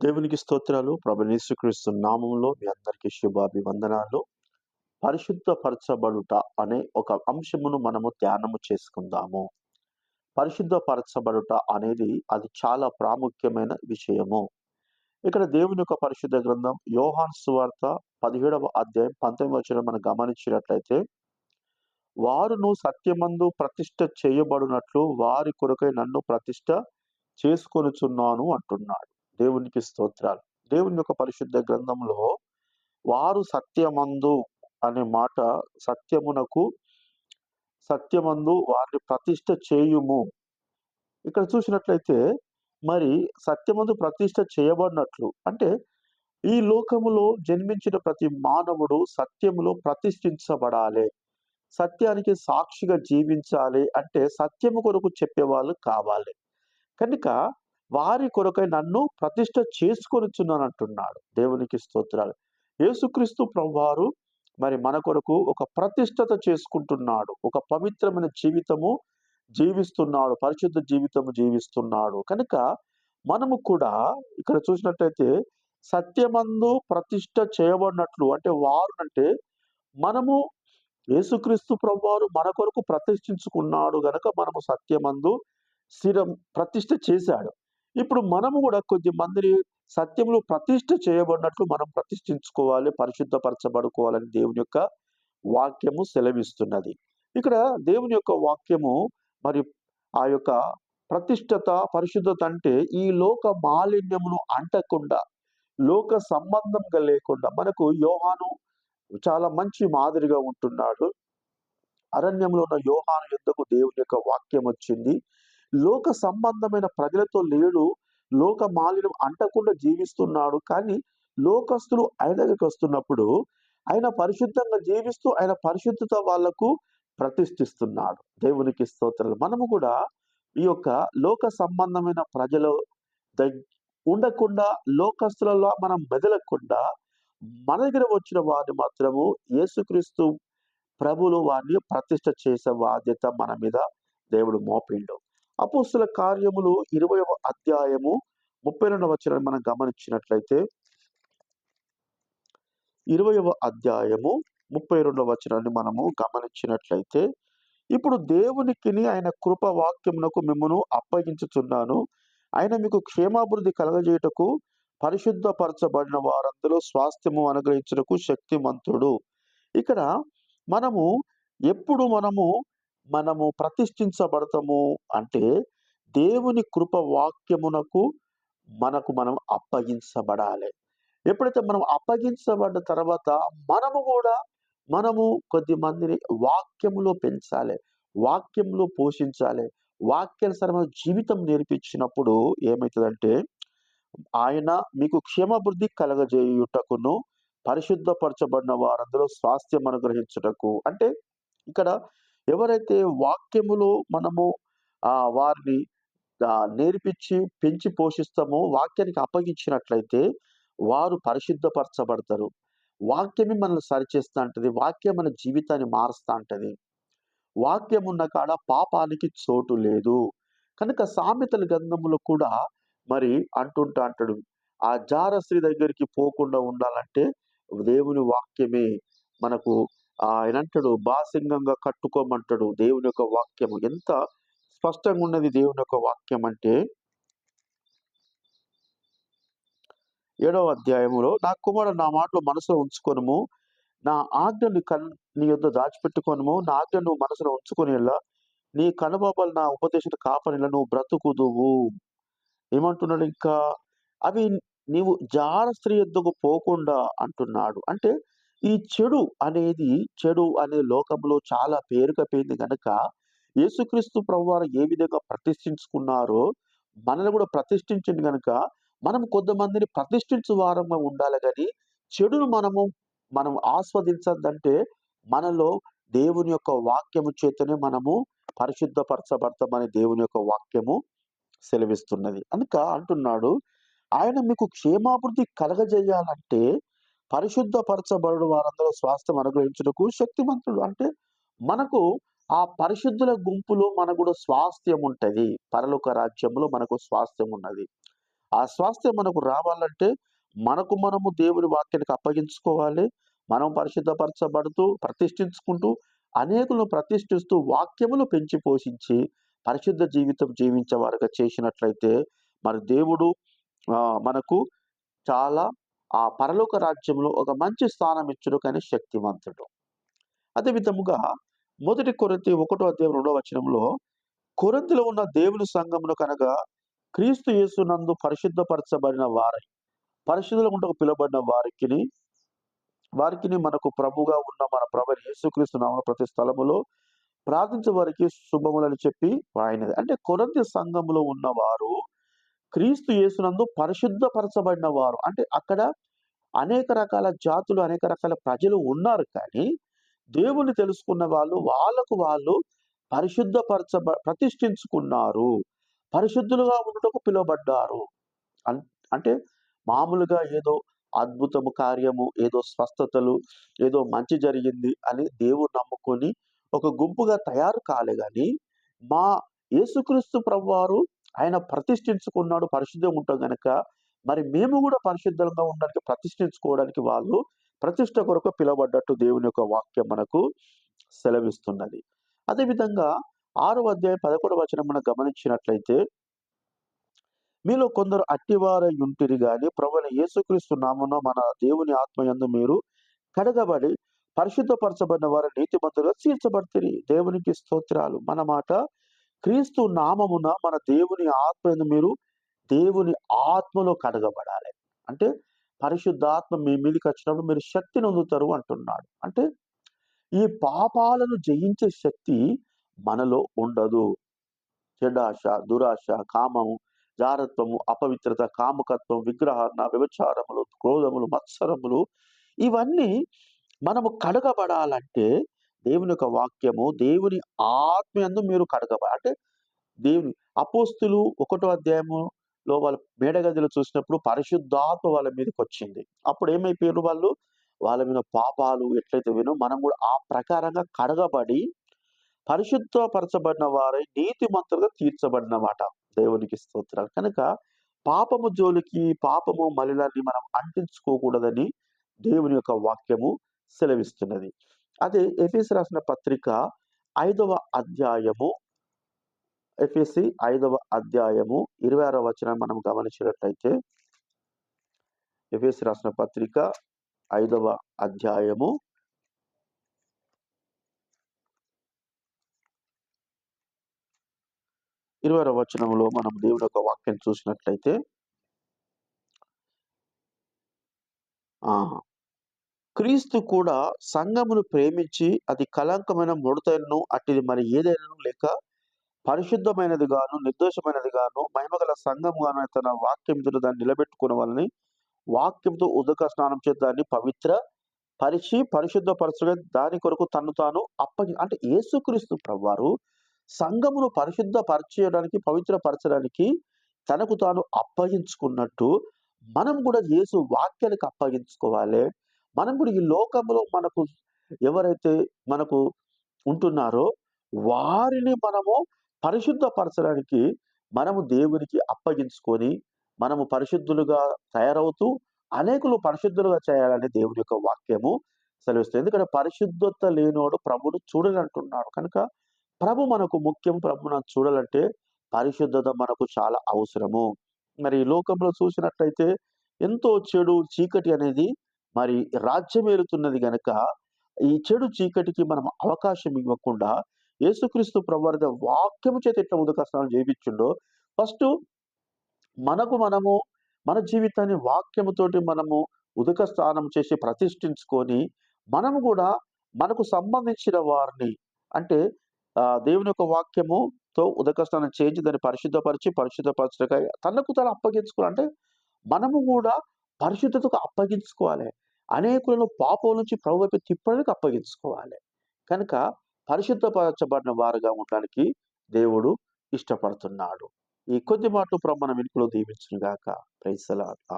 దేవునికి స్తోత్రాలు. ప్రభు నామంలో మీ అందరికీ శుభాభివందనాలు. పరిశుద్ధపరచబడుట అనే ఒక అంశమును మనము ధ్యానము చేసుకుందాము. పరిశుద్ధపరచబడుట అనేది అది చాలా ప్రాముఖ్యమైన విషయము. ఇక్కడ దేవుని యొక్క పరిశుద్ధ గ్రంథం యోహాన్ సువార్త పదిహేడవ అధ్యాయం పంతొమ్మిది వచ్చిన మనం గమనించినట్లయితే వారును సత్యమందు ప్రతిష్ట చేయబడినట్లు వారి కొరకై నన్ను ప్రతిష్ట చేసుకొనుచున్నాను అంటున్నాడు. దేవునికి స్తోత్రాలు. దేవుని యొక్క పరిశుద్ధ గ్రంథంలో వారు సత్యమందు అనే మాట సత్యమునకు సత్యమందు వారిని ప్రతిష్ట చేయుము. ఇక్కడ చూసినట్లయితే మరి సత్యమందు ప్రతిష్ట చేయబడినట్లు అంటే ఈ లోకములో జన్మించిన ప్రతి మానవుడు సత్యములో ప్రతిష్ఠించబడాలి. సత్యానికి సాక్షిగా జీవించాలి అంటే సత్యము కొరకు చెప్పేవాళ్ళు కావాలి. కనుక వారి కొరకై నన్ను ప్రతిష్ట చేసుకొని అంటున్నాడు దేవునికి స్తోత్రాలు. యేసుక్రీస్తు ప్రభువారు మరి మన కొరకు ఒక ప్రతిష్టత చేసుకుంటున్నాడు. ఒక పవిత్రమైన జీవితము జీవిస్తున్నాడు. పరిశుద్ధ జీవితము జీవిస్తున్నాడు. కనుక మనము కూడా ఇక్కడ చూసినట్టయితే సత్యమందు ప్రతిష్ట చేయబడినట్లు అంటే వారు అంటే మనము యేసుక్రీస్తు ప్రభువారు మన కొరకు ప్రతిష్ఠించుకున్నాడు గనక మనము సత్యమందు స్థిరం ప్రతిష్ట చేశాడు. ఇప్పుడు మనము కూడా కొద్ది మందిని సత్యంలో ప్రతిష్ట చేయబడినట్లు మనం ప్రతిష్ఠించుకోవాలి పరిశుద్ధపరచబడుకోవాలని దేవుని యొక్క వాక్యము సెలవిస్తున్నది. ఇక్కడ దేవుని యొక్క వాక్యము మరి ఆ యొక్క ప్రతిష్టత పరిశుద్ధత అంటే ఈ లోక మాలిన్యమును అంటకుండా లోక సంబంధంగా లేకుండా మనకు యోహాను చాలా మంచి మాదిరిగా ఉంటున్నాడు. అరణ్యంలో ఉన్న యోహాను యుద్ధకు దేవుని యొక్క వాక్యం వచ్చింది? లోక సంబంధమైన ప్రజలతో లేడు లోక మాలిన్యం అంటకుండా జీవిస్తున్నాడు. కానీ లోకస్తులు ఆయన దగ్గరికి వస్తున్నప్పుడు ఆయన పరిశుద్ధంగా జీవిస్తూ ఆయన పరిశుద్ధత వాళ్ళకు ప్రతిష్ఠిస్తున్నాడు. దేవునికి స్తోత్రాలు. మనము కూడా ఈ యొక్క లోక సంబంధమైన ప్రజలు దగ్ ఉండకుండా లోకస్తులలో మనం మెదలకుండా మన దగ్గర వచ్చిన వారిని మాత్రము యేసుక్రీస్తు ప్రభులు వారిని ప్రతిష్ట చేసే బాధ్యత మన మీద దేవుడు మోపిండు అపోస్తుల కార్యములు ఇరవై అధ్యాయము ముప్పై రెండవ వచనాన్ని మనం గమనించినట్లయితే ఇరవయవ అధ్యాయము ముప్పై రెండవ వచనాన్ని మనము గమనించినట్లయితే ఇప్పుడు దేవునికిని ఆయన కృప వాక్యమునకు మిమ్మను అప్పగించుచున్నాను. ఆయన మీకు క్షేమాభివృద్ధి కలగజేయటకు పరిశుద్ధపరచబడిన వారందరూ స్వాస్థ్యము అనుగ్రహించటకు శక్తిమంతుడు. ఇక్కడ మనము ఎప్పుడు మనము మనము ప్రతిష్ఠించబడతాము అంటే దేవుని కృప వాక్యమునకు మనకు మనం అప్పగించబడాలి. ఎప్పుడైతే మనం అప్పగించబడ్డ తర్వాత మనము కూడా మనము కొద్ది మందిని వాక్యములో పెంచాలి. వాక్యంలో పోషించాలి. వాక్యానుసరమైన జీవితం నేర్పించినప్పుడు ఏమవుతుందంటే ఆయన మీకు క్షేమభివృద్ధి కలగజేయుటకును పరిశుద్ధపరచబడిన వారందరూ స్వాస్థ్యం అనుగ్రహించుటకు అంటే ఇక్కడ ఎవరైతే వాక్యములో మనము ఆ వారిని నేర్పించి పెంచి పోషిస్తామో వాక్యానికి అప్పగించినట్లయితే వారు పరిశుద్ధపరచబడతారు. వాక్యమే మనల్ని సరిచేస్తూ ఉంటుంది వాక్యం మన జీవితాన్ని మారుస్తూ ఉంటుంది వాక్యం ఉన్న కాడ పాపానికి చోటు లేదు. కనుక సామెతల గంధములు కూడా మరి అంటుంటా అంటాడు. ఆ జారశ్రీ దగ్గరికి పోకుండా ఉండాలంటే దేవుని వాక్యమే మనకు ఆయన అంటాడు బాసింగంగా కట్టుకోమంటాడు దేవుని యొక్క వాక్యము. ఎంత స్పష్టంగా ఉన్నది దేవుని యొక్క వాక్యం అంటే ఏడవ అధ్యాయములో నా కుమారుడు నా మాటలు మనసులో ఉంచుకొనుము నా ఆజ్ఞను కన్ నీ యొద్ దాచిపెట్టుకొనుము నా ఆజ్ఞ నువ్వు మనసులో ఉంచుకునేలా నీ కనుబాబలు నా ఉపదేశం కాపనిలా నువ్వు బ్రతుకుదువు. ఏమంటున్నాడు ఇంకా? అవి నీవు జార స్త్రీ యుద్ధకు పోకుండా అంటున్నాడు. అంటే ఈ చెడు అనేది చెడు అనే లోకంలో చాలా పేరుకపోయింది కనుక యేసుక్రీస్తు ప్రభువారు ఏ విధంగా ప్రతిష్ఠించుకున్నారో మనల్ని కూడా ప్రతిష్ఠించింది కనుక మనం కొంతమందిని ప్రతిష్ఠించు వారంగా ఉండాలి కానీ చెడును మనము మనం ఆస్వాదించద్దంటే మనలో దేవుని యొక్క వాక్యము చేతనే మనము పరిశుద్ధపరచబడతామని దేవుని యొక్క వాక్యము సెలవిస్తున్నది. కనుక అంటున్నాడు ఆయన మీకు క్షేమాభివృద్ధి కలగజేయాలంటే పరిశుద్ధపరచబడు వారందరూ స్వాస్థ్యం అనుగ్రహించుటకు శక్తిమంతుడు. అంటే మనకు ఆ పరిశుద్ధుల గుంపులో మనకు కూడా స్వాస్థ్యం ఉంటుంది. పరలోక రాజ్యంలో మనకు స్వాస్థ్యం ఉన్నది. ఆ స్వాస్థ్యం మనకు రావాలంటే మనకు మనము దేవుని వాక్యానికి అప్పగించుకోవాలి. మనం పరిశుద్ధపరచబడుతూ ప్రతిష్ఠించుకుంటూ అనేకులను ప్రతిష్ఠిస్తూ వాక్యములు పెంచి పోషించి పరిశుద్ధ జీవితం జీవించే వారుగా చేసినట్లయితే మరి దేవుడు మనకు చాలా ఆ పరలోక రాజ్యంలో ఒక మంచి స్థానం ఇచ్చుడు కానీ శక్తివంతుడు. అదే విధముగా మొదటి కొరంతి ఒకటో అధ్యాయం రెండో వచనంలో కొరంతిలో ఉన్న దేవుని సంఘమును కనుక క్రీస్తు యేసునందు పరిశుద్ధపరచబడిన వారై పరిశుద్ధుల ఉంటకు పిలువబడిన వారికి వారికి మనకు ప్రభుగా ఉన్న మన ప్రభు యేసుక్రీస్తు నామ ప్రతి స్థలములో ప్రార్థించే వారికి శుభములని చెప్పి వాయినది అంటే కొరంతి సంఘములో ఉన్నవారు క్రీస్తు యేసునందు పరిశుద్ధపరచబడిన వారు అంటే అక్కడ అనేక రకాల జాతులు అనేక రకాల ప్రజలు ఉన్నారు కానీ దేవుని తెలుసుకున్న వాళ్ళు వాళ్ళకు వాళ్ళు పరిశుద్ధపరచబ ప్రతిష్ఠించుకున్నారు. పరిశుద్ధులుగా ఉండటకు పిలువబడ్డారు. అన్- అంటే మామూలుగా ఏదో అద్భుతము కార్యము ఏదో స్వస్థతలు ఏదో మంచి జరిగింది అని దేవుడు నమ్ముకొని ఒక గుంపుగా తయారు కాలే కానీ మా యేసుక్రీస్తు ప్రభువారు ఆయన ప్రతిష్ఠించుకున్నాడు పరిశుద్ధంగా ఉంటాం కనుక మరి మేము కూడా పరిశుద్ధంగా ఉండడానికి ప్రతిష్ఠించుకోవడానికి వాళ్ళు ప్రతిష్ట కొరకు పిలవబడ్డట్టు దేవుని యొక్క వాక్యం మనకు సెలవిస్తున్నది. అదేవిధంగా ఆరో అధ్యాయం పదకొండు వచనం మనం గమనించినట్లయితే మీలో కొందరు అట్టివారై ఉంటిరి కానీ ప్రభుని యేసుక్రీస్తు నామమున మన దేవుని ఆత్మయందు మీరు కడగబడి పరిశుద్ధపరచబడిన వారు నీతిమంతులుగా తీర్చబడుతుంది దేవునికి స్తోత్రాలు. మన మాట క్రీస్తు నామమున మన దేవుని ఆత్మయందు మీరు దేవుని ఆత్మలో కడగబడాలి. అంటే పరిశుద్ధాత్మ మీ మీదకి వచ్చినప్పుడు మీరు శక్తిని పొందుతారు అంటున్నాడు. అంటే ఈ పాపాలను జయించే శక్తి మనలో ఉండదు. చెడాశ దురాశ కామము జారత్వము అపవిత్రత కాముకత్వం విగ్రహణ వ్యభిచారములు క్రోధములు మత్సరములు ఇవన్నీ మనము కడగబడాలంటే దేవుని యొక్క వాక్యము దేవుని ఆత్మయందు మీరు కడగబ అంటే దేవుని అపోస్తులు ఒకటో అధ్యాయములో వాళ్ళ మేడగదిలో చూసినప్పుడు పరిశుద్ధాత్మ వాళ్ళ మీదకి వచ్చింది అప్పుడు ఏమైపోయారు వాళ్ళు? వాళ్ళ మీద పాపాలు ఎట్లయితే వినో మనం కూడా ఆ ప్రకారంగా కడగబడి పరిశుద్ధపరచబడిన వారై నీతిమంతులుగా తీర్చబడినమాట దేవునికి స్తోత్రాలు. కనుక పాపము జోలికి పాపము మలిలాన్ని మనం అంటించుకోకూడదని దేవుని యొక్క వాక్యము సెలవిస్తున్నది. అదే ఎఫీసీ రాసిన పత్రిక ఐదవ అధ్యాయము ఎఫీసి ఐదవ అధ్యాయము ఇరవై ఆరో వచనం మనం గమనించినట్లయితే ఎఫీసి రాసిన పత్రిక ఐదవ అధ్యాయము ఇరవై ఆరో వచనంలో మనం దేవుని యొక్క వాక్యం చూసినట్లయితే ఆ క్రీస్తు కూడా సంఘమును ప్రేమించి అది కలంకమైన ముడతను అట్టిది మరి ఏదైనా లేక పరిశుద్ధమైనది గాను నిర్దోషమైనది గాను మహిమగల సంఘం గాను తన వాక్యంతో దాన్ని నిలబెట్టుకున్న వాళ్ళని వాక్యంతో ఉదక స్నానం చేసి దాన్ని పవిత్ర పరిచి పరిశుద్ధపరచగా దాని కొరకు తను తాను అప్పగి అంటే యేసుక్రీస్తు ప్రభువారు సంఘమును పరిశుద్ధ పరిచేయడానికి పవిత్రపరచడానికి తనకు తాను అప్పగించుకున్నట్టు మనం కూడా యేసు వాక్యానికి అప్పగించుకోవాలి. మనం కూడా ఈ లోకంలో మనకు ఎవరైతే మనకు ఉంటున్నారో వారిని మనము పరిశుద్ధపరచడానికి మనము దేవునికి అప్పగించుకొని మనము పరిశుద్ధులుగా తయారవుతూ అనేకులు పరిశుద్ధులుగా చేయాలని దేవుని యొక్క వాక్యము సెలవిస్తుంది. ఎందుకంటే పరిశుద్ధత లేనోడు ప్రభును చూడాలంటున్నాడు కనుక ప్రభు మనకు ముఖ్యం. ప్రభు నన్ను చూడాలంటే పరిశుద్ధత మనకు చాలా అవసరము. మరి ఈ లోకంలో చూసినట్లయితే ఎంతో చెడు చీకటి అనేది మరి రాజ్యం ఏలుతున్నది గనక ఈ చెడు చీకటికి మనం అవకాశం ఇవ్వకుండా యేసుక్రీస్తు ప్రవర్ధ వాక్యము చేత ఎట్లా ఉదక స్నానం చేయించుండో ఫస్ట్ మనకు మనము మన జీవితాన్ని వాక్యముతోటి మనము ఉదక స్నానం చేసి ప్రతిష్ఠించుకొని మనము కూడా మనకు సంబంధించిన వారిని అంటే దేవుని యొక్క వాక్యముతో ఉదక స్నానం చేయించి దాన్ని పరిశుద్ధపరిచి పరిశుద్ధపరచగా తనకు తను అప్పగించుకోవాలి? అంటే మనము కూడా పరిశుద్ధతకు అప్పగించుకోవాలి. అనేకులను పాపం నుంచి ప్రభు వైపు తిప్పడానికి అప్పగించుకోవాలి. కనుక పరిశుద్ధపరచబడిన వారుగా ఉండడానికి దేవుడు ఇష్టపడుతున్నాడు. ఈ కొద్ది మాటలు ప్రభు మన వెనుకలో దీవించునుగాక. ప్రైసలా